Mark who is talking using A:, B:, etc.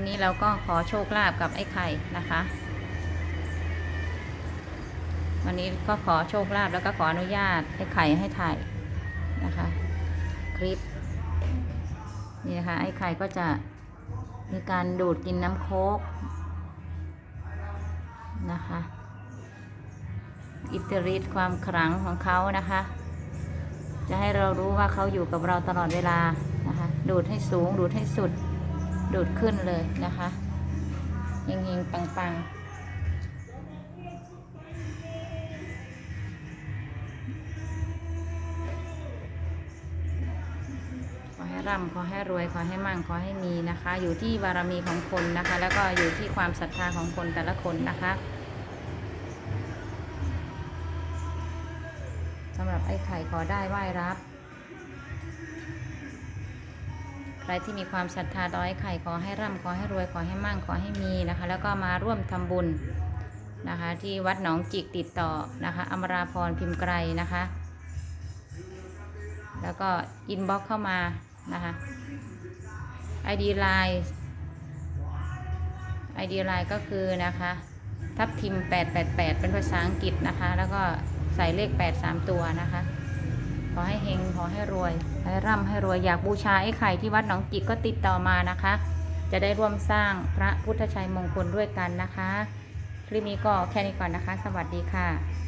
A: วันนี้เราก็ขอโชคลาภกับไอ้ไข่นะคะ วันนี้ก็ขอโชคลาภแล้วก็ขออนุญาตไอ้ไข่ให้ถ่ายนะคะ คลิปนี่นะคะไอ้ไข่ก็จะมีการดูดกินน้ำโคกนะคะอิทธิฤทธิ์ความขลังของเขานะคะ จะให้เรารู้ว่าเขาอยู่กับเราตลอดเวลานะคะ ดูดให้สูงดูดให้สุด ดูดขึ้นเลยนะคะเฮงๆปังๆขอให้ร่ำขอให้รวยขอให้มั่งขอให้มีนะคะ อยู่ที่บารมีของคนนะคะ แล้วก็อยู่ที่ความศรัทธาของคนแต่ละคนนะคะสำหรับไอ้ไข่ขอได้ไหว้รับ รที่มีความศรัทธาต่อไอ้ไข่ขอให้ร่ำขอให้รวยขอให้มั่งขอให้มีนะคะ แล้วก็มาร่วมทำบุญนะคะ ที่วัดหนองจิกติดต่อนะคะอมราพรพิมพ์ไกรนะคะ แล้วก็อินบ็อกเข้ามานะคะ ID Line ID Line ก็คือนะคะ ทับทิม 888 เป็นภาษาอังกฤษนะคะ แล้วก็ใส่เลข 8 3 ตัวนะคะ อให้เฮงขอให้รวย ให้ร่ำให้รวยอยากบูชาไอ้ไข่ที่วัดหนองจิกก็ติดต่อมานะคะ จะได้ร่วมสร้างพระพุทธชัยมงคลด้วยกันนะคะ คลิปนี้ก็แค่นี้ก่อนนะคะ สวัสดีค่ะ